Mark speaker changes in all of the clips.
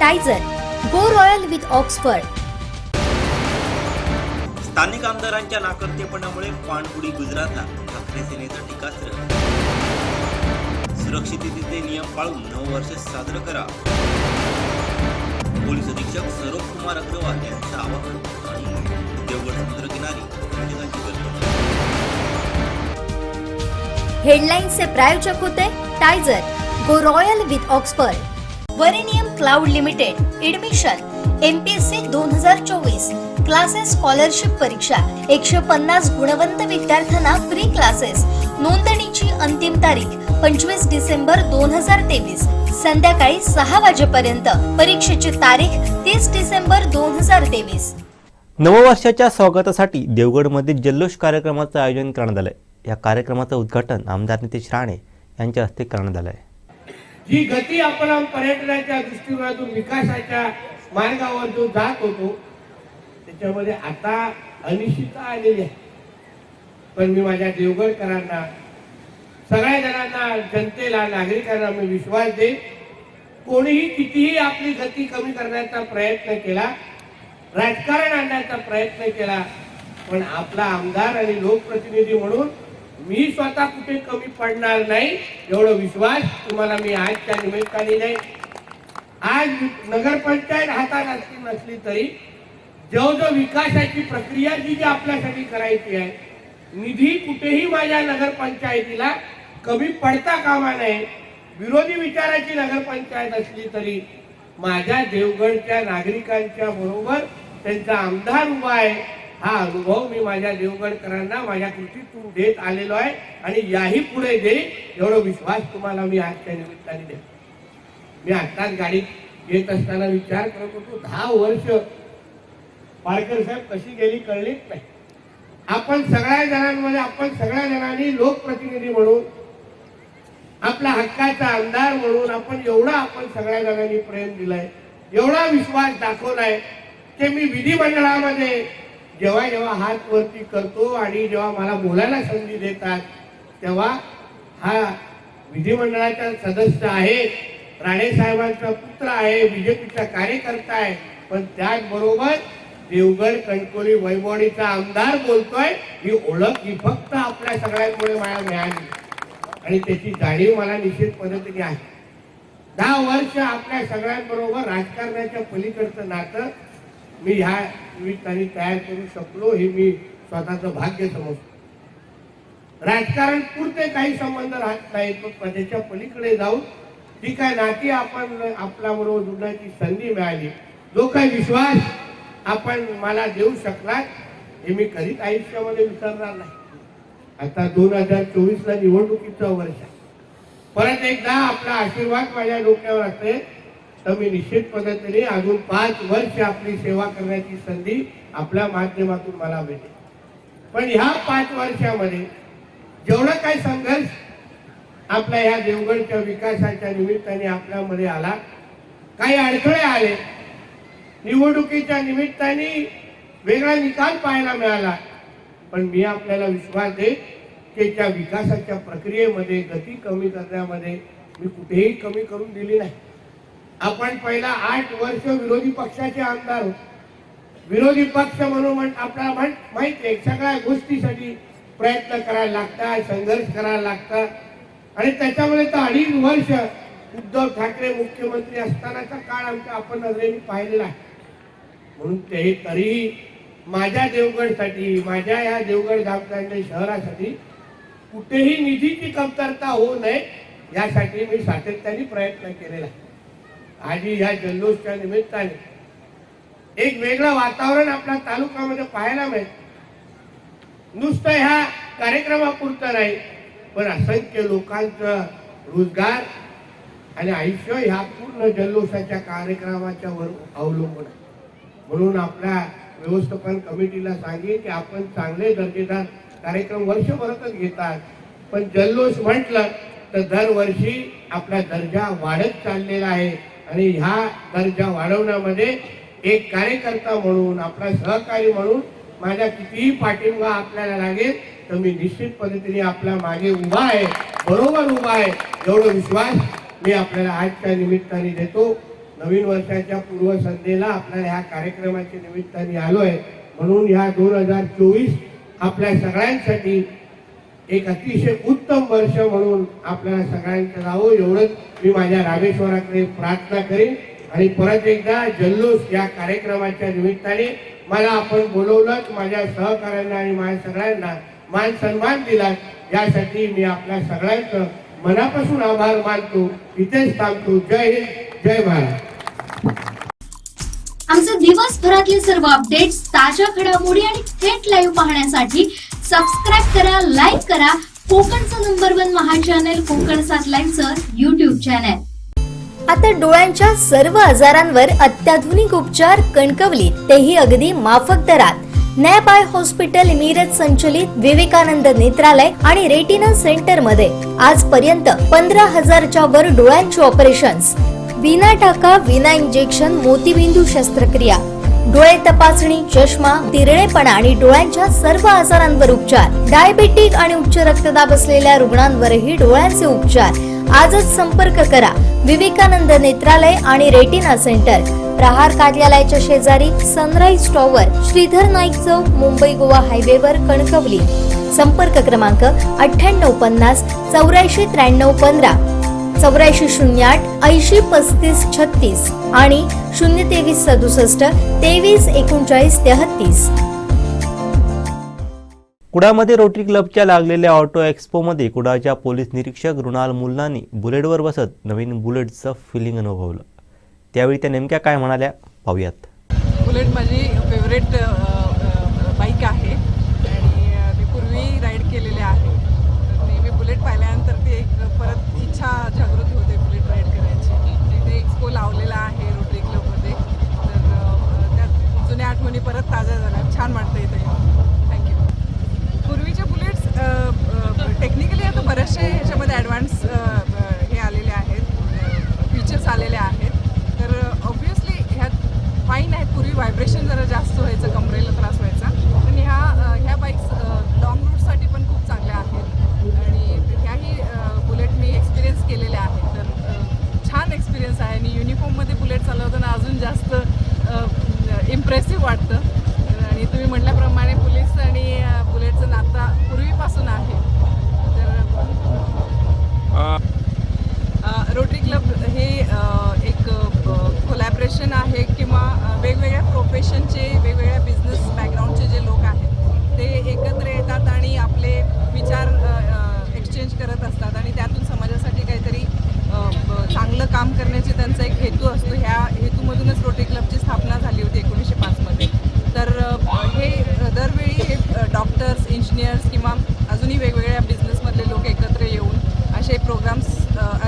Speaker 1: Tyzer go royal with Oxford
Speaker 2: स्थानिक आमदारांच्या नाकर्तेपणामुळे पाणबुडी गुजरातला ठाकरे सेनेचं टीकास्त्र. सुरक्षिततेचे नियम पाळून नऊ वर्ष साजरं करा पोलीस अधीक्षक सरोज कुमार अग्रवाल यांचं आवाहन आणि देवगड समुद्रकिनारी
Speaker 1: हेडलाईन्सचे प्रायोजक होते Tyzer go royal with Oxford Varenium cloud limited admission MPSC दोन हजार चोवीस क्लासेस स्कॉलरशिप परीक्षा एकशे पन्नास गुणवंत विद्यार्थ्यांना फ्री क्लासेस नोंदणीची अंतिम तारीख पंचवीस डिसेंबर दोन हजार तेवीस संध्याकाळी सहा वाजेपर्यंत. परीक्षेची तारीख तीस डिसेंबर दोन हजार तेवीस.
Speaker 3: नववर्षाच्या स्वागतासाठी देवगडमध्ये जल्लोष कार्यक्रमाचं आयोजन करण्यात आलं या कार्यक्रमाचं उद्घाटन आमदार नितेश राणे यांच्या हस्ते करण्यात आलं आहे
Speaker 4: जी गती आपण पर्यटनाच्या दृष्टिकोनातून विकासाच्या मार्गावर जो जात होतो त्याच्यामध्ये आता अनिश्चितता आलेली आहे. पण मी माझ्या देवगडकरांना सगळ्या जणांना जनतेला नागरिकांना मी विश्वास देईन कोणीही कितीही आपली गती कमी करण्याचा प्रयत्न केला राजकारण आणण्याचा प्रयत्न केला पण आपला आमदार आणि लोकप्रतिनिधी म्हणून मी स्वतः कुठे कमी पडणार नाही एवढा विश्वास तुम्हाला मी आजच्या निमित्ताने नाही आज नगरपंचायत हातात असली नसली तरी जो जो विकासाची प्रक्रिया जी जी आपल्यासाठी करायची आहे निधी कुठेही माझ्या नगरपंचायतीला कमी पडता कामा नये. विरोधी विचाराची नगरपंचायत असली तरी माझ्या देवगडच्या नागरिकांच्या बरोबर त्यांचा आमदार उभा आहे. हा अनुभव मी माझ्या देवगडकरांना माझ्या कृतीतून देत आलेलो आहे आणि याही पुढे देईल एवढा विश्वास तुम्हाला मी आजच्या निमित्ताने देतो. मी आत्ताच गाडीत येत असताना विचार करत होतो दहा वर्ष पाळकर साहेब कशी गेली कळलीच नाही. आपण सगळ्या जणांमध्ये आपण सगळ्या जणांनी लोकप्रतिनिधी म्हणून आपला हक्काचा आमदार म्हणून आपण एवढा आपण सगळ्या जणांनी प्रेम दिलाय एवढा विश्वास दाखवलाय की मी विधिमंडळामध्ये जेव्हा जेव्हा हात वरती करतो आणि जेव्हा मला बोलायला संधी देतात तेव्हा हा विधिमंडळाचा सदस्य आहे राणेसाहेबांचा पुत्र आहे बीजेपीचा कार्यकर्ता आहे पण त्याचबरोबर देवगड कणकोली वैभवणीचा आमदार बोलतोय ही ओळख ही फक्त आपल्या सगळ्यांमुळे मला मिळाली. आणि त्याची जाणीव मला निश्चित पद्धतीने आहे. दहा वर्ष आपल्या सगळ्यांबरोबर राजकारणाच्या पलीकडचं नातं मी ह्या निमित्ताने तयार करू शकलो हे मी स्वतःचं भाग्य समजतो. राजकारण पुरते काही संबंध राहत नाहीत पण त्याच्या पलीकडे जाऊन जी काय नाती आपण आपल्या बरोबर संधी मिळाली. जो काही विश्वास आपण मला देऊ शकलात हे मी कधीच आयुष्यामध्ये विसरणार नाही. आता दोन हजार चोवीस ला निवडणुकीचं वर्ष परत एकदा आपला आशीर्वाद माझ्या डोक्यावर असेल तर मी निश्चित पद्धतीने अजून पाच वर्ष आपली सेवा करण्याची संधी आपल्या माध्यमातून मला भेटेल. पण ह्या पाच वर्षामध्ये जेवढा काही संघर्ष आपल्या ह्या देवगडच्या विकासाच्या निमित्ताने आपल्यामध्ये आला काही अडथळे आले निवडणुकीच्या निमित्ताने वेगळा निकाल पाहायला मिळाला पण मी आपल्याला विश्वास देईन की त्या विकासाच्या प्रक्रियेमध्ये गती कमी करण्यामध्ये मी कुठेही कमी करून दिली नाही. आपण पहिला आठ वर्ष विरोधी पक्षाचे आमदार होतो. विरोधी पक्ष म्हणून आपल्याला म्हण माहिती आहे सगळ्या गोष्टीसाठी प्रयत्न करायला लागतात संघर्ष करायला लागतात. आणि त्याच्यामुळे तर अडीच वर्ष उद्धव ठाकरे मुख्यमंत्री असतानाचा काळ आमच्या आपण नजरेने पाहिलेला आहे. म्हणून ते तरीही माझ्या देवगडसाठी माझ्या या देवगड गावच्या शहरासाठी कुठेही निधीची कमतरता होऊ नये यासाठी मी सातत्याने प्रयत्न केलेला आहे. आजी ह्या जल्लोषच्या निमित्ताने एक वेगळं वातावरण आपल्या तालुक्यामध्ये पाहायला मिळेल. नुसतं ह्या कार्यक्रमापुरतं नाही पण असंख्य लोकांचं रोजगार आणि आयुष्य ह्या पूर्ण जल्लोषाच्या कार्यक्रमाच्या वर अवलंबून आहे. म्हणून आपल्या व्यवस्थापन कमिटीला सांगेन की आपण चांगले दर्जेदार कार्यक्रम वर्षभरातच घेतात पण जल्लोष म्हटलं तर दरवर्षी आपला दर्जा वाढत चाललेला आहे. आणि ह्या दर्जा वाढवण्यामध्ये एक कार्यकर्ता म्हणून आपला सहकारी म्हणून माझ्या कितीही पाठिंबा आपल्याला लागेल तर मी निश्चित पद्धतीने आपल्या मागे उभा आहे बरोबर उभा आहे एवढा विश्वास मी आपल्याला आजच्या निमित्ताने देतो. नवीन वर्षाच्या पूर्वसंध्येला आपल्याला ह्या कार्यक्रमाच्या निमित्ताने आलो आहे म्हणून ह्या दोन हजार चोवीस आपल्या सगळ्यांसाठी एक अतिशय उत्तम वर्ष म्हणून आपल्याला सगळ्यांचं जावं एवढंच मी माझ्या रामेश्वराकडे प्रार्थना करेन. आणि परत एकदा जल्लोष या कार्यक्रमाच्या निमित्ताने मला आपण बोलवलं माझ्या सहकाऱ्यांना आणि माझ्या सगळ्यांना मान सन्मान दिला. यासाठी मी आपल्या सगळ्यांचं मनापासून आभार मानतो. इथेच थांबतो. जय हिंद जय भारत.
Speaker 1: आमचे दिवसभरातले सर्व अपडेट्स ताज्या घडामोडी आणि थेट लाईव्ह पाहण्यासाठी सबस्क्राईब करा लाईक करा. कोकणचं नंबर वन महा चॅनल कोकण सातलाईनचं युट्यूब चॅनल आता डोळ्यांच्या सर्व आजारांवर अत्याधुनिक उपचार कणकवलीत तेही अगदी माफक दरात. नॅप आय हॉस्पिटल मिरज संचलित विवेकानंद नेत्रालय आणि रेटिना सेंटरमध्ये आजपर्यंत पंधरा हजारच्या वर डोळ्यांची ऑपरेशन्स विना टाका विना इंजेक्शन मोतीबिंदू शस्त्रक्रिया. डोळे तपासणी चष्मा तिरळेपणा आणि डोळ्यांच्या सर्व आजारांवर उपचार. डायबेटिक आणि उच्च रक्तदाब असलेल्या रुग्णांवरही डोळ्यांचे उपचार. आजच संपर्क करा. विवेकानंद नेत्रालय आणि रेटिना सेंटर. प्रहार कार्यालयाच्या शेजारी सनराईज टॉवर श्रीधर नाईक चौक मुंबई गोवा हायवेवर कणकवली. संपर्क क्रमांक अठ्ठ्याण्णव पन्नास चौऱ्याऐंशी त्र्याण्णव पंधरा. चौऱ्याऐंशी शून्य आठ ऐंशी पस्तीस छत्तीस आणि शून्य तेवीस सदुसष्ट तेवीस एकोणचाळीस तेहतीस.
Speaker 3: कुडामध्ये रोटरी क्लबच्या लागलेल्या ऑटो एक्स्पोमध्ये कुडाच्या पोलीस निरीक्षक रुणाल मुल्लानी बुलेटवर बसत नवीन बुलेटचं फिलिंग अनुभवलं. त्यावेळी त्या नेमक्या काय म्हणाल्या? पाहूयात.
Speaker 5: बुलेट माझी फेवरेट बाईक आहे आणि अ, मी पूर्वी राईड केलेले आहे तर नेहमी बुलेट पाहिल्यानंतर ती एक परत इच्छा जागृत होते बुलेट राईड करायची तिथे एक्सपो लावलेला आहे रोटरी क्लबमध्ये तर अ, त्या जुन्या आठवणी परत ताज्या झाल्या छान वाटतं इथे थँक्यू पूर्वीच्या बुलेट्स टेक्निकली आता बरेचसे ह्याच्यामध्ये ॲडव्हान्स हे आलेले आहेत. फीचर्स आलेले आहेत. तर ऑब्वियसली ह्यात फाईन आहेत. पूर्वी व्हायब्रेशन जरा जास्त व्हायचं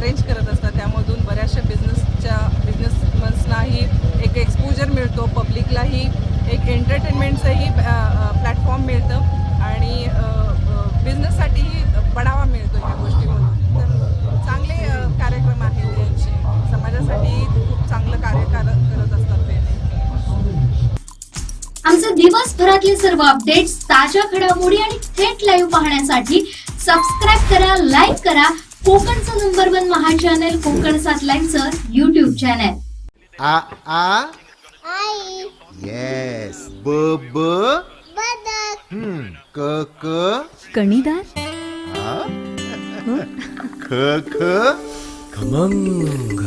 Speaker 5: अरेंज करत असतात. त्यामधून बऱ्याचशा बिझनेसच्या बिझनेसमन्सनाही एक एक्सपोजर मिळतो. पब्लिकलाही एक एंटरटेनमेंटचंही प्लॅटफॉर्म मिळतं. आणि बिझनेससाठीही बढावा मिळतो ह्या गोष्टीमधून. तर चांगले कार्यक्रम आहेत त्यांचे समाजासाठी खूप चांगलं कार्य करत असतात ते.
Speaker 1: आमचे दिवसभरातले सर्व अपडेट्स ताज्या घडामोडी आणि थेट लाईव्ह पाहण्यासाठी सबस्क्राईब करा लाईक करा कोकणचं number one Maha channel Konkan सात लाईव्हचं युट्यूब चॅनल
Speaker 6: आ आ?
Speaker 7: आई.
Speaker 6: येस ब ब?
Speaker 7: बदक.
Speaker 6: हम्म. क क?
Speaker 8: कणीदार?
Speaker 6: आ? ख ख? खमंग.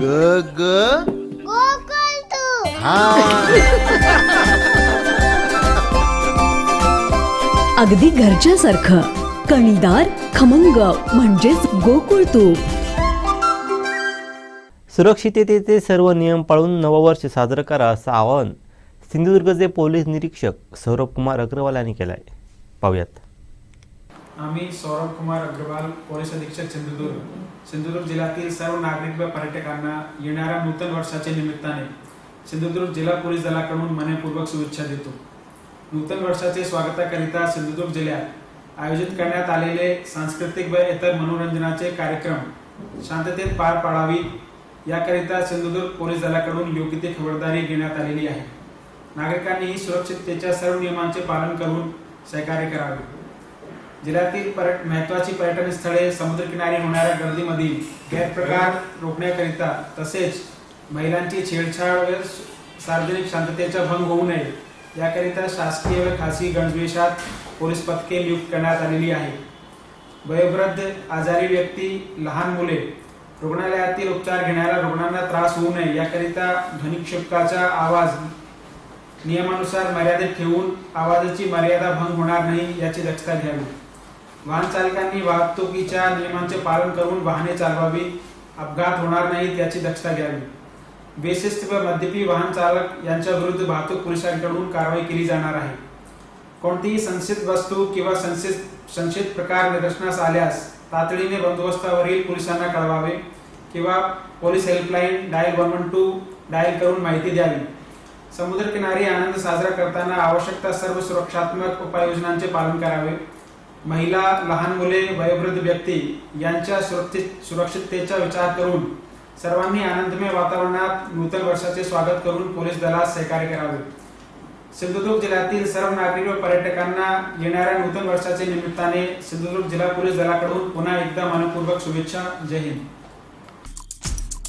Speaker 6: ग ग?
Speaker 7: गोकुळ तू.
Speaker 6: हा.
Speaker 8: अगदी घरच्यासारखं. कणीदार खमंग म्हणजेच गोकुळ तूप.
Speaker 3: सुरक्षिततेचे सर्व नियम पाळून नववर्ष साजरं करा असं आवाहन सिंधुदुर्गचे पोलीस निरीक्षक सौरभ कुमार अग्रवाल यांनी केलं आहे पाहूयात.
Speaker 9: आम्ही सौरभ कुमार अग्रवाल पोलीस अधीक्षक सिंधुदुर्ग. सिंधुदुर्ग जिल्ह्यातील सर्व नागरिक व पर्यटकांना येणाऱ्या नूतन वर्षाच्या निमित्ताने सिंधुदुर्ग जिल्हा पोलीस दलाकडून मनपूर्वक शुभेच्छा देतो. नूतन वर्षाचे स्वागताकरिता सिंधुदुर्ग जिल्ह्यात आयोजित करण्यात आलेले सांस्कृतिक व इतर मनोरंजनाचे कार्यक्रम शांततेत पार पाडावी याकरिता सिंधुदुर्ग पोलीस दलाकडून योग्य ती खबरदारी घेण्यात आलेली आहे. नागरिकांनीही सुरक्षिततेच्या सर्व नियमांचे पालन करून सहकार्य करावे. जिल्ह्यातील पर्यट महत्वाची पर्यटन स्थळे समुद्रकिनारी होणाऱ्या गर्दीमधील गैरप्रकार रोखण्याकरिता तसेच महिलांची छेडछाड व सार्वजनिक शांततेचा भंग होऊ नये याकरिता शासकीय व खासगी गणवेशात पोलीस पथके नियुक्त करण्यात आलेली आहे. वयोवृद्ध आजारी व्यक्ती लहान मुले रुग्णालयातील उपचार घेणाऱ्या रुग्णांना त्रास होऊ नये याकरिता ध्वनिक्षेपकाचा आवाज नियमानुसार मर्यादित ठेवून आवाजाची मर्यादा भंग होणार नाही याची दक्षता घ्यावी. वाहन चालकांनी वाहतुकीच्या नियमांचे पालन करून वाहने चालवावी अपघात होणार नाहीत याची दक्षता घ्यावी. बेशिस्त व मद्यपी वाहन चालक यांच्या विरुद्ध वाहतूक पोलिसांकडून कारवाई केली जाणार आहे. कोणतीही संशयित वस्तू किंवा संशयित संशयित प्रकार निदर्शनास आल्यास तातडीने बंदोबस्तावरील पोलिसांना कळवावे किंवा police helpline dial one one two dial करून माहिती द्यावी. समुद्रकिनारी आनंद साजरा करताना आवश्यकता सर्व सुरक्षात्मक उपाययोजनांचे पालन करावे. महिला लहान मुले वयोवृद्ध व्यक्ती यांच्या सुरक्षित सुरक्षिततेचा विचार करून सर्वांनी आनंदमय वातावरणात नूतन वर्षाचे स्वागत करून पोलीस दलास सहकार्य करावे. सिंधुदुर्ग जिल्ह्यातील सर्व नागरिक व पर्यटकांना येणाऱ्या नूतन वर्षाच्या निमित्ताने सिंधुदुर्ग जिल्हा पोलीस दलाकडून पुन्हा एकदा मनपूर्वक शुभेच्छा. जय हिंद.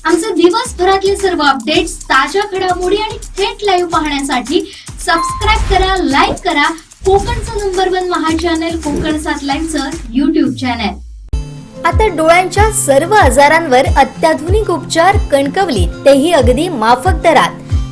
Speaker 1: आमचे दिवसभरातले सर्व अपडेट्स ताज्या घडामोडी आणि थेट लाईव्ह पाहण्यासाठी सबस्क्राईब करा लाईक करा. कोकणचं नंबर वन महा चॅनल कोकण सात लाईनचं युट्यूब चॅनल आता डोळ्यांच्या सर्व आजारांवर अत्याधुनिक उपचार कणकवलीत तेही अगदी माफक दरात.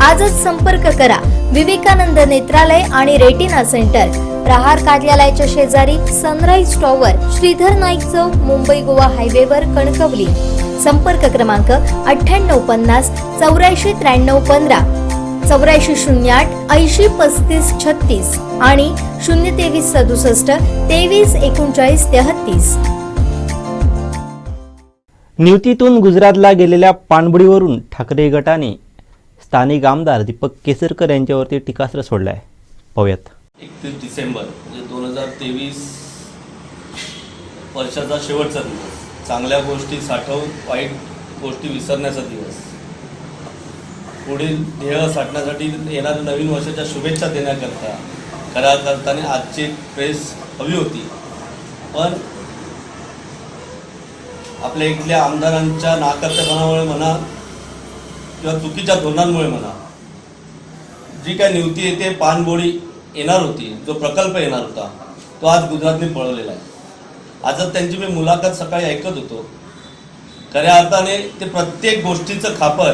Speaker 1: आजच संपर्क करा. विवेकानंद नेत्रालय आणि रेटिना सेंटर. प्रहार कार्यालयाच्या शेजारी सनराईज टॉवर श्रीधर नाईक चौक मुंबई गोवा हायवेवर कणकवली. संपर्क क्रमांक अठ्ठ्याण्णव पन्नास चौऱ्याऐंशी त्र्याण्णव पंधरा. चौऱ्याऐंशी शून्य आठ ऐंशी पस्तीस छत्तीस आणि शून्य तेवीस सदुसष्ट तेवीस एकोणचाळीस तेहत्तीस
Speaker 3: नियुतीतून गुजरातला गेलेल्या पाणबुडीवरून ठाकरे गटाने स्थानिक आमदार दीपक केसरकर यांच्यावरती टीकास्त्र सोडलं आहे पाहूयात.
Speaker 2: एकतीस डिसेंबर म्हणजे दोन हजार तेवीस वर्षाचा शेवटचा दिवस. चांगल्या गोष्टी साठवून वाईट गोष्टी विसरण्याचा दिवस. पुढील ध्येय साठण्यासाठी येणाऱ्या नवीन वर्षाच्या शुभेच्छा देण्याकरता खऱ्या अर्थाने आजची प्रेस हवी होती. पण आपल्या इथल्या आमदारांच्या नाकर्तपणामुळे म्हणा किंवा चुकीच्या धोरणांमुळे म्हणा जी काय नियुक्ती येते पाणबोडी येणार होती जो प्रकल्प येणार होता तो आज गुजरातने पळवलेला आहे. आजच त्यांची मी मुलाखत सकाळी ऐकत होतो खऱ्या अर्थाने ते प्रत्येक गोष्टीचं खापर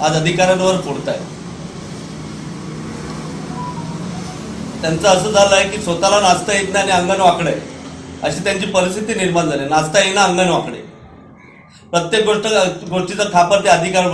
Speaker 2: आज अधिकाऱ्यांवर फोडत आहे त्यांचं असं झालं आहे की स्वतःला नाचता येत नाही आणि अंगण वाकडे अशी त्यांची परिस्थिती निर्माण झाली. नाचता येणं अंगण वाकडे प्रत्येक गोष्ट गोष्टीचं खापर ते अधिकार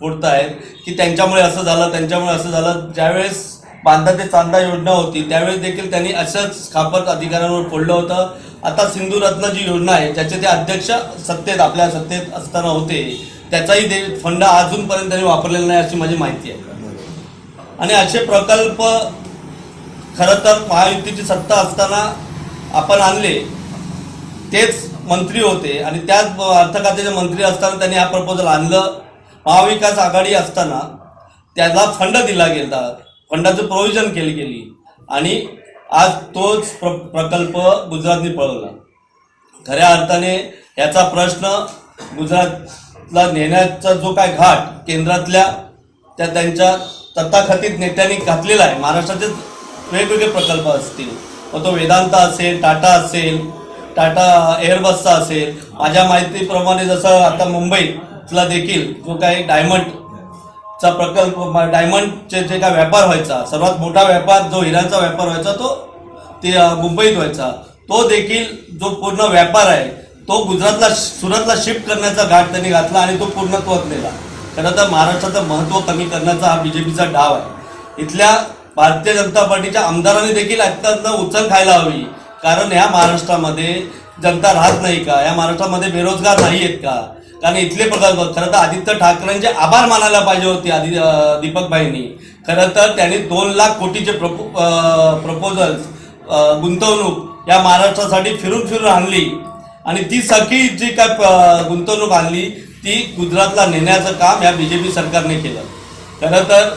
Speaker 2: फोडत आहेत की त्यांच्यामुळे असं झालं त्यांच्यामुळे असं झालं. ज्यावेळेस बांधा ते चांदा योजना होती त्यावेळेस देखील त्यांनी असंच खापर अधिकाऱ्यांवर फोडलं होतं. आता सिंधुरत्न जी योजना आहे ज्याचे ते अध्यक्ष सत्तेत आपल्या सत्तेत असताना होते त्याचाही दे फंड अजूनपर्यंत त्यांनी वापरलेला नाही अशी माझी माहिती आहे. आणि असे प्रकल्प खरं तर महायुतीची सत्ता असताना आपण आणले तेच मंत्री होते आणि त्याच अर्थ खात्याचे मंत्री असताना त्यांनी हा प्रपोजल आणलं महाविकास आघाडी असताना त्याला फंड दिला गेला. फंडाचं प्रोव्हिजन केली गेली. आणि आज तोच प्र प्रकल्प गुजरातने पळवला. खऱ्या अर्थाने याचा प्रश्न गुजरातला नेण्याचा जो काय घाट केंद्रातल्या त्या त्यांच्या तथाकथित नेत्यांनी घातलेला आहे. महाराष्ट्राचे वेगवेगळे प्रकल्प असतील. मग तो वेदांता असेल टाटा असेल टाटा एअरबसचा असेल. माझ्या माहितीप्रमाणे जसं आता मुंबईतला देखील जो काही डायमंड चा प्रकल्प डायमंडचे जे काय व्यापार व्हायचा सर्वात मोठा व्यापार जो हिऱ्यांचा व्यापार व्हायचा तो ते मुंबईत व्हायचा. तो देखील जो पूर्ण व्यापार आहे तो गुजरातला सुरतला शिफ्ट करण्याचा घाट त्यांनी घातला आणि तो पूर्णत्वात नेला खरं तर महाराष्ट्राचं महत्त्व कमी करण्याचा हा बी जे पीचा डाव आहे. इथल्या भारतीय जनता पार्टीच्या आमदारांनी देखील अत्यंत उचल खायला हवी. कारण ह्या महाराष्ट्रामध्ये जनता राहत नाही का? या महाराष्ट्रामध्ये बेरोजगार नाही आहेत का? कारण इथले प्रकल्प खरं तर आदित्य ठाकरेंचे आभार मानायला पाहिजे होते आदि दीपकबाईंनी. दीपकभाईंनी खरं तर त्यांनी दोन लाख कोटीचे प्रपो प्रपोजल्स गुंतवणूक या महाराष्ट्रासाठी फिरून फिरून आणली. आणि ती सगळी जी काय गुंतवणूक आणली ती गुजरातला नेण्याचं काम या पी सरकारने केलं. खरं तर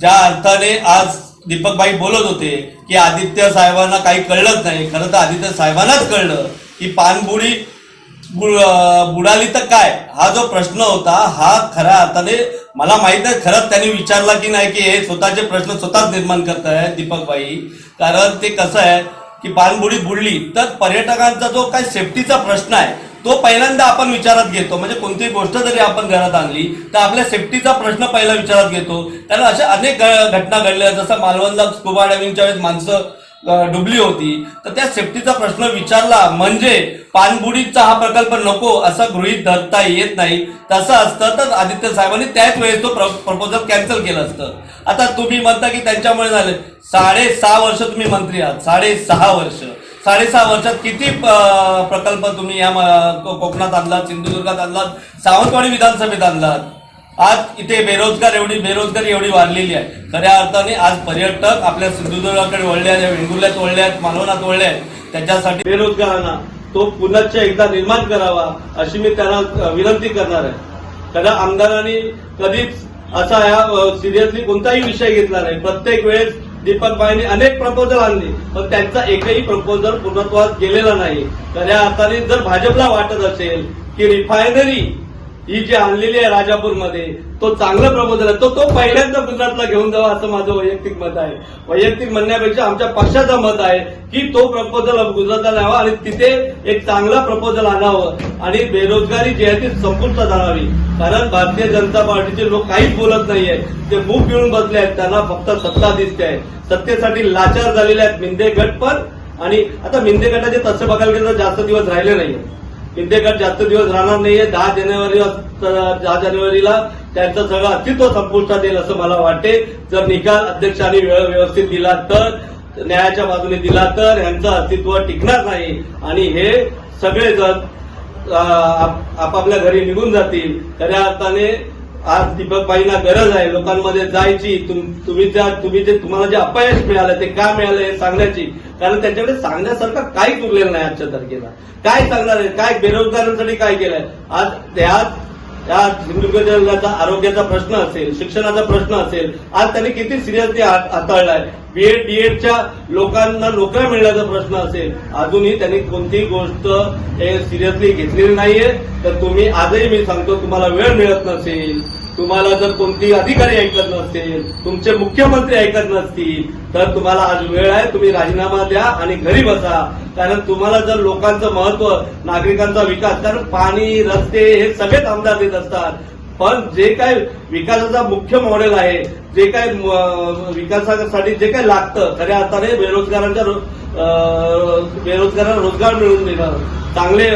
Speaker 2: ज्या अर्थाने आज दीपकबाई बोलत होते की आदित्य साहेबांना काही कळलंच नाही. खरं तर आदित्य साहेबांनाच कळलं की पानबुडी बुडाली तर काय? हा जो प्रश्न होता हा खऱ्या अर्थाने मला माहीत नाही खरंच त्यांनी विचारला की नाही की हे स्वतःचे प्रश्न स्वतःच निर्माण करत आहे दीपकबाई. कारण ते कसं आहे की पाणबुडी बुडली तर पर्यटकांचा जो काय सेफ्टीचा प्रश्न आहे तो पहिल्यांदा आपण विचारात घेतो म्हणजे कोणतीही गोष्ट जरी आपण घरात आणली तर आपल्या सेफ्टीचा प्रश्न पहिला विचारात घेतो. कारण अशा अनेक घटना घडल्या जसं मालवणला स्कुबा डायव्हिंगच्या वेळेस माणसं डुबली होती तर त्या सेफ्टीचा प्रश्न विचारला म्हणजे पाणबुडीचा हा प्रकल्प नको असं गृहीत धरता येत नाही. तसं असतं तर आदित्य साहेबांनी त्याच वेळेस तो प्रपोजल कॅन्सल केलं असतं. आता तुम्ही म्हणता की त्यांच्यामुळे झाले. साडेसहा वर्ष तुम्ही मंत्री आहात साडेसहा वर्ष. साडेसहा वर्षात किती प्रकल्प तुम्ही या को- कोकणात आणलात सिंधुदुर्गात आणलात सावंतवाडी विधानसभेत आणलात? आज इथे बेरोजगार एवढी बेरोजगारी एवढी वाढलेली आहे. खऱ्या अर्थाने आज पर्यटक आपल्या सिंधुदुर्गाकडे वळले आहेत वेंगुर्ल्यात वळले आहेत मालवणात वळले आहेत. त्याच्यासाठी बेरोजगारांना तो पुनश्च एकदा निर्माण करावा अशी मी त्यांना विनंती करणार आहे. कदा आमदारांनी कधीच असा या सिरियसली कोणताही विषय घेतला नाही. प्रत्येक वेळेस दीपक भाईंनी अनेक प्रपोजल आणले पण त्यांचा एकही प्रपोजल पूर्णत्वास गेलेला नाही. खऱ्या अर्थाने जर भाजपला वाटत असेल की रिफायनरी ही जी आणलेली आहे राजापूरमध्ये तो चांगला प्रबोधन आहे. तो तो पहिल्यांदा गुजरातला घेऊन जावा असं माझं वैयक्तिक मत आहे. वैयक्तिक म्हणण्यापेक्षा आमच्या पक्षाचं मत आहे की तो प्रपोजल गुजरातला न्यावा आणि तिथे एक चांगला प्रपोजल आणावं आणि बेरोजगारी जी आहे ती संपुष्टात आणावी. कारण भारतीय जनता पार्टीचे लोक काहीच बोलत नाहीये. ते मूग घेऊन बसले आहेत. त्यांना फक्त सत्ता दिसते आहे. सत्तेसाठी लाचार झालेले आहेत. मिंदे गट पण आणि आता मिंदे गटाचे तसे बघायला गेलं तर जास्त दिवस राहिले नाहीये. मिंदे जास्त दिवस राहणार नाहीये. दहा जानेवारी दहा जानेवारीला त्यांचं सगळं अस्तित्व संपुष्टात येईल असं मला वाटते. जर निकाल अध्यक्षांनी वेळ व्यवस्थित दिला तर न्यायाच्या बाजूने दिला तर यांचं अस्तित्व टिकणार नाही. आणि हे सगळेजण आप- आपापल्या घरी निघून जातील. खऱ्या अर्थाने आज दीपकबाईंना गरज आहे. लोकांमध्ये जायची तुम- तुम्ही तुम्ही जे तुम्हाला जे अपयश मिळालं ते का मिळालं हे सांगण्याची कारण त्यांच्याकडे सांगण्यासारखं काहीच उरलेलं नाही आजच्या तारखेला. काय सांगणार आहे? काय बेरोजगारांसाठी काय केलंय? आज त्यात या सिंधुदुर्ग आरोग्याचा प्रश्न असेल शिक्षणाचा प्रश्न असेल आज त्यांनी किती सिरियसली हाताळलाय. बीएड डीएडच्या लोकांना नोकऱ्या मिळण्याचा प्रश्न असेल. अजूनही त्यांनी कोणतीही गोष्ट सिरियसली घेतलेली नाहीये. तर तुम्ही आजही मी सांगतो तुम्हाला वेळ मिळत नसेल. तुम्हाला जर कोणती अधिकारी ऐकत नसतील तुमचे मुख्यमंत्री ऐकत नसतील तर तुम्हाला आज वेळ आहे तुम्ही राजीनामा द्या आणि घरी बसा. कारण तुम्हाला जर लोकांचं महत्त्व नागरिकांचा विकास कारण पाणी रस्ते हे सगळेच आमदार देत असतात. पण जे काय विकासाचा मुख्य मॉडेल आहे जे काय विकासासाठी जे काय लागतं खऱ्या अर्थाने बेरोजगारांच्या बेरोजगारांना रोजगार मिळवून देणं चांगले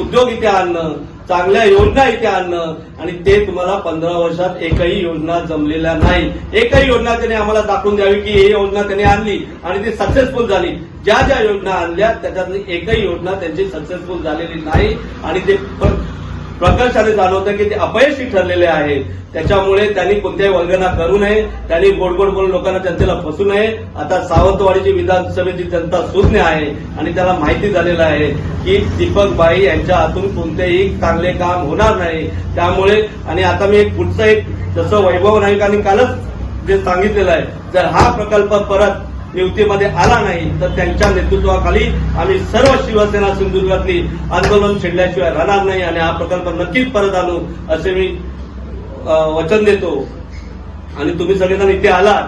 Speaker 2: उद्योग इथे आणणं चांगल्या योजना इथे आणणं आणि ते तुम्हाला पंधरा वर्षात एकही योजना जमलेल्या नाही. एकही योजना त्यांनी आम्हाला दाखवून द्यावी की ही योजना त्यांनी आणली आणि ती सक्सेसफुल झाली. ज्या ज्या योजना आणल्या त्याच्यातली एकही योजना त्यांची सक्सेसफुल झालेली नाही आणि ते प्रकर्षाने जाणवतं की ते अपयशी ठरलेले आहेत. त्याच्यामुळे त्यांनी कोणत्याही वल्गना करू नये. त्यांनी गोड गोड बोलून लोकांना जनतेला फसू नये. आता सावंतवाडीची विधानसभेची जनता सुज्ञ आहे आणि त्याला माहिती झालेलं आहे की दीपक बाई यांच्या हातून कोणतेही चांगले काम होणार नाही. त्यामुळे आणि आता मी एक पुढचं एक जसं वैभव नाईकांनी कालच जे सांगितलेलं आहे जर हा प्रकल्प परत युतीमध्ये आला नाही तर त्यांच्या नेतृत्वाखाली आम्ही सर्व शिवसेना सिंधुदुर्गातली आंदोलन छेडल्याशिवाय राहणार नाही आणि हा प्रकल्प नक्कीच परत आणू असे मी वचन देतो. आणि तुम्ही सगळेजण इथे आलात.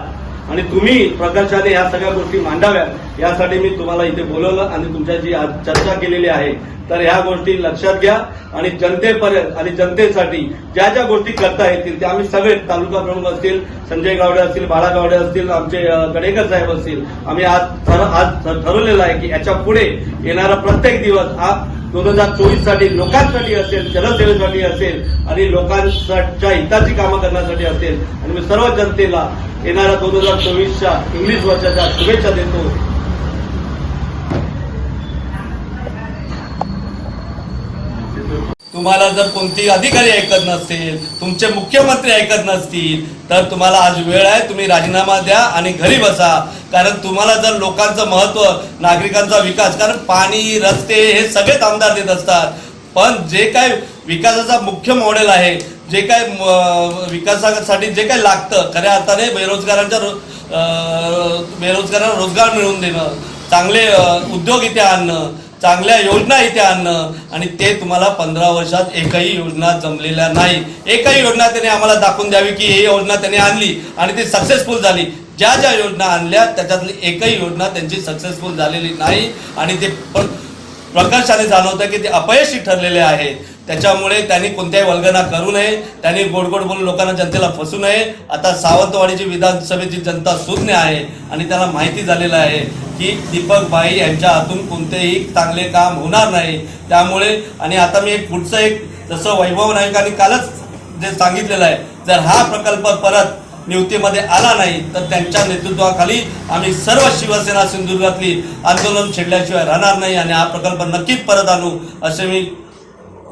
Speaker 2: आणि तुम्ही प्रकर्षाने या सगळ्या गोष्टी मांडाव्या यासाठी मी तुम्हाला इथे बोलवलं आणि तुमच्याशी आज चर्चा केलेली आहे. तर ह्या गोष्टी लक्षात घ्या आणि जनतेपर्यंत आणि जनतेसाठी ज्या ज्या गोष्टी करता येतील त्या आम्ही सगळे तालुका प्रमुख असतील संजय गावडे असतील बाळा गावडे असतील आमचे गडेकर साहेब असतील आम्ही आज आज ठरवलेलं आहे की याच्यापुढे येणारा प्रत्येक दिवस हा दोन हजार चोवीससाठी लोकांसाठी असेल जनसेवेसाठी असेल आणि लोकांच्या हिताची कामं करण्यासाठी असेल. आणि मी सर्व जनतेला येणाऱ्या दोन हजार चोवीसच्या इंग्लिश वर्षाच्या शुभेच्छा देतो. तुम्हाला जर कोणती अधिकारी ऐकत नसतील तुमचे मुख्यमंत्री ऐकत नसतील तर तुम्हाला आज वेळ आहे तुम्ही राजीनामा द्या आणि घरी बसा. कारण तुम्हाला जर लोकांचं महत्त्व नागरिकांचा विकास कारण पाणी रस्ते हे सगळेच आमदार देत असतात. पण जे काय विकासाचा मुख्य मॉडेल आहे जे काय म- विकासासाठी जे काय लागतं खऱ्या अर्थाने बेरोजगारांच्या रो- बेरोजगारांना रोजगार मिळवून देणं चांगले उद्योग इथे आणणं चांगल्या योजना इथे आणणं आणि ते तुम्हाला पंधरा वर्षात एकही योजना जमलेल्या नाही. एकही योजना त्यांनी आम्हाला दाखवून द्यावी की ही योजना त्यांनी आणली आणि ती सक्सेसफुल झाली. ज्या ज्या योजना आणल्या त्याच्यातली एकही योजना त्यांची सक्सेसफुल झालेली नाही. आणि ते पण प्रकर्षाने जाणवतं की ते अपयशी ठरलेले आहेत. त्याच्यामुळे त्यांनी कोणत्याही वल्गना करू नये. त्यांनी गोड गोड बोलून लोकांना जनतेला फसू नये. आता सावंतवाडीची विधानसभेची जनता सुज्ञ आहे आणि त्याला माहिती झालेलं आहे की दीपक भाई यांच्या हातून कोणतेही चांगले काम होणार नाही. त्यामुळे आणि आता मी एक पुढचं एक जसं वैभव नाईकांनी कालच जे सांगितलेलं आहे जर हा प्रकल्प परत नियुक्तीमध्ये आला नाही तर त्यांच्या नेतृत्वाखाली आम्ही सर्व शिवसेना सिंधुदुर्गातली आंदोलन छेडल्याशिवाय राहणार नाही आणि हा प्रकल्प नक्कीच परत आणू असे मी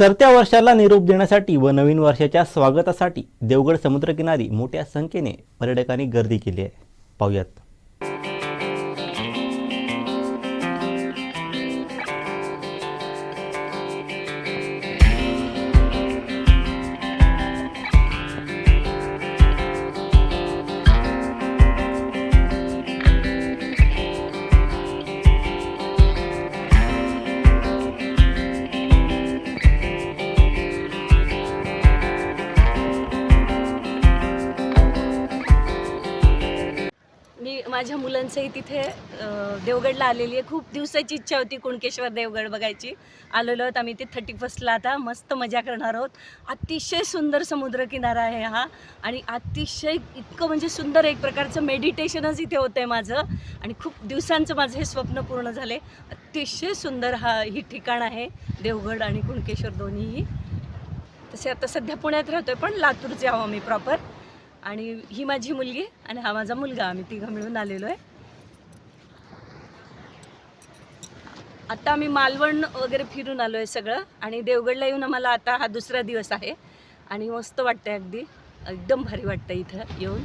Speaker 3: सरत्या वर्षाला निरोप देण्यासाठी व नवीन वर्षाच्या स्वागतासाठी देवगड समुद्रकिनारी मोठ्या संख्येने पर्यटकांनी गर्दी केली आहे. पाहूयात.
Speaker 10: माझ्या मुलांचंही तिथे देवगडला आलेली आहे. खूप दिवसाची इच्छा होती कुणकेश्वर देवगड बघायची. आलेलो आहोत आम्ही ते थर्टी फर्स्टला आता मस्त मजा करणार आहोत. अतिशय सुंदर समुद्रकिनारा आहे हा. आणि अतिशय इतकं म्हणजे सुंदर एक प्रकारचं मेडिटेशनच इथे होतं आहे माझं. आणि खूप दिवसांचं माझं हे स्वप्न पूर्ण झाले अतिशय सुंदर हा ही ठिकाण आहे देवगड आणि कुणकेश्वर दोन्हीही. तसे आता सध्या पुण्यात राहतोय पण लातूरचे आहो आम्ही प्रॉपर आणि ही माझी मुलगी आणि हा माझा मुलगा. आम्ही तिघं मिळून आलेलो आहे. आता आम्ही मालवण वगैरे फिरून आलो आहे सगळं. आणि देवगडला येऊन आम्हाला आता हा दुसरा दिवस आहे. आणि मस्त वाटतं अगदी. एकदम भारी वाटतं इथं येऊन.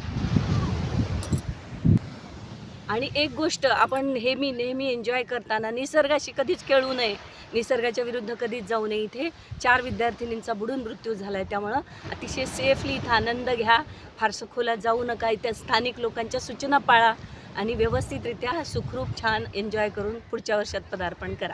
Speaker 10: आणि एक गोष्ट आपण नेहमी नेहमी एन्जॉय करताना निसर्गाशी कधीच खेळू नये. निसर्गाच्या विरुद्ध कधीच जाऊ नये. इथे चार विद्यार्थिनींचा बुडून मृत्यू झाला आहे त्यामुळं अतिशय सेफली इथं आनंद घ्या. फारसं खोलात जाऊ नका. इथे स्थानिक लोकांच्या सूचना पाळा आणि व्यवस्थितरित्या सुखरूप छान एन्जॉय करून पुढच्या वर्षात पदार्पण करा.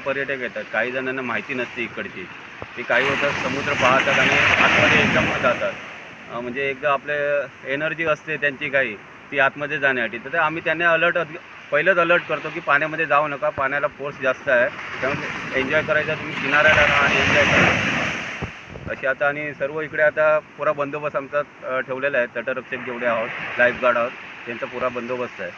Speaker 11: पर्यटक येतात. काही जणांना माहिती नसते इकडची. ते काही होतात समुद्र पाहतात आणि आतमध्ये एकदम जातात. म्हणजे एकदा आपले एनर्जी असते त्यांची काही. ती आतमध्ये जाण्यासाठी. तर आम्ही त्यांना अलर्ट पहिलंच अलर्ट करतो की पाण्यामध्ये जाऊ नका. पाण्याला फोर्स जास्त आहे. त्यामुळे एन्जॉय करायचा तुम्ही किनाऱ्याला राहा आणि एन्जॉय करा. अशी आता आणि सर्व इकडे आता पुरा बंदोबस्त आमचा ठेवलेला आहे. तटरक्षक जेवढे आहोत लाईफगार्ड आहोत त्यांचा पुरा बंदोबस्त आहे.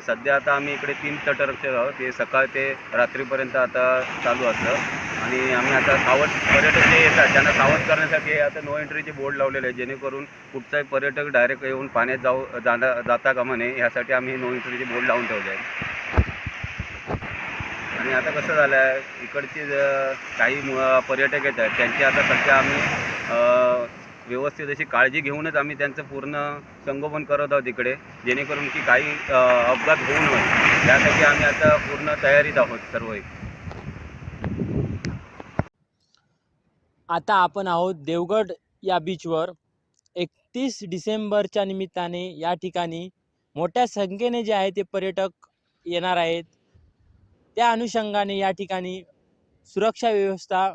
Speaker 11: सध्या आता आम्ही इकडे तीन तटरक्षक आहोत. ते सकाळ ते रात्रीपर्यंत आता चालू असतं. आणि आम्ही आता सावध पर्यटक जे येतात त्यांना सावध करण्यासाठी आता नो एंट्रीचे बोर्ड लावलेले आहे जेणेकरून कुठचाही पर्यटक डायरेक्ट येऊन पाण्यात जाऊ जाणा जाता कामा नये. यासाठी आम्ही नो एंट्रीचे बोर्ड लावून ठेवले आहे आणि आता कसं झालं आहे इकडचे काही पर्यटक येत आहेत त्यांची आता सध्या आम्ही व्यवस्थित अशी काळजी घेऊनच आम्ही त्यांचं पूर्ण संगोपन करत आहोत इकडे जेणेकरून की काही अपघात होऊ नये. त्यासाठी आम्ही आता पूर्ण तयारीत आहोत सर्व
Speaker 12: आता आपण आहोत देवगड या बीचवर एकतीस डिसेंबरच्या निमित्ताने या ठिकाणी मोठ्या संख्येने जे आहे ते पर्यटक येणार आहेत. त्या अनुषंगाने या ठिकाणी सुरक्षा व्यवस्था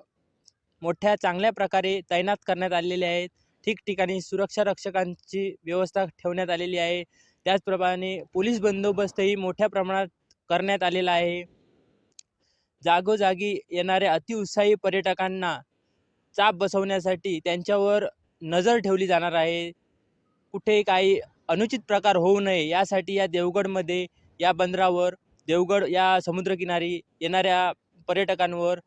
Speaker 12: मोठ्या चांगल्या प्रकारे तैनात करण्यात आलेल्या आहेत. ठिकठिकाणी सुरक्षा रक्षकांची व्यवस्था ठेवण्यात आलेली आहे. त्याचप्रमाणे पोलीस बंदोबस्तही मोठ्या प्रमाणात करण्यात आलेला आहे. जागोजागी येणाऱ्या अतिउत्साही पर्यटकांना चाप बसवण्यासाठी त्यांच्यावर नजर ठेवली जाणार आहे. कुठे काही अनुचित प्रकार होऊ नये यासाठी या देवगडमध्ये या बंदरावर देवगड या समुद्रकिनारी येणाऱ्या पर्यटकांवर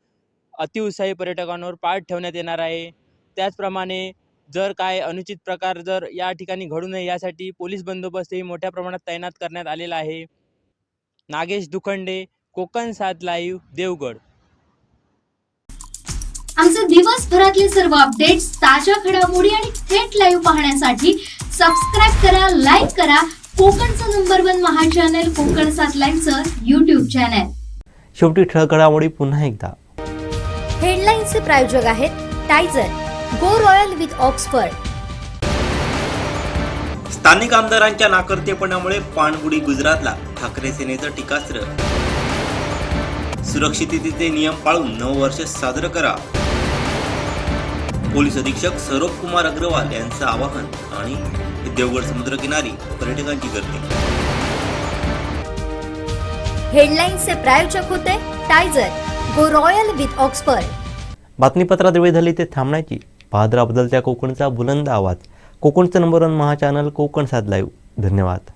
Speaker 12: अतिउत्साही पर्यटकांवर पाठ ठेवण्यात येणार आहे. त्याचप्रमाणे जर काय अनुचित प्रकार जर या ठिकाणी घडू नये यासाठी पोलीस बंदोबस्तही मोठ्या प्रमाणात तैनात करण्यात आलेला आहे. नागेश दुखंडे कोकण सात लाईव्ह देवगड.
Speaker 1: आमचे दिवसभरातले सर्व अपडेट्स ताज्या घडामोडी आणि थेट लाईव्ह पाहण्यासाठी सबस्क्राईब करा लाईक करा कोकणचं number one Maha channel Konkan सात लाईव्हचं युट्यूब चॅनल
Speaker 3: शेवटी ठळक घडामोडी पुन्हा एकदा.
Speaker 1: हेडलाईन्सचे प्रायोजक आहेत Tyzer go royal with Oxford.
Speaker 13: स्थानिक आमदारांच्या नाकर्तेपणामुळे पाणबुडी गुजरातला ठाकरे सेनेचं टीकास्त्र. सुरक्षिततेचे नियम पाळून नऊ वर्ष साजरं करा. पोलीस अधीक्षक सौरभ कुमार अग्रवाल यांचं आवाहन आणि देवगड समुद्रकिनारी पर्यटकांची गर्दी.
Speaker 1: हेडलाईन्सचे प्रायोजक होते टायझर गो रॉयल विथ ऑक्सफर्ड.
Speaker 3: बातमीपत्रात वेळ झाली ते थांबण्याची पाहद्रा बदलत्या कोकणचा बुलंद आवाज. कोकणचं नंबर वन महा चॅनल कोकण सात लाईव्ह धन्यवाद.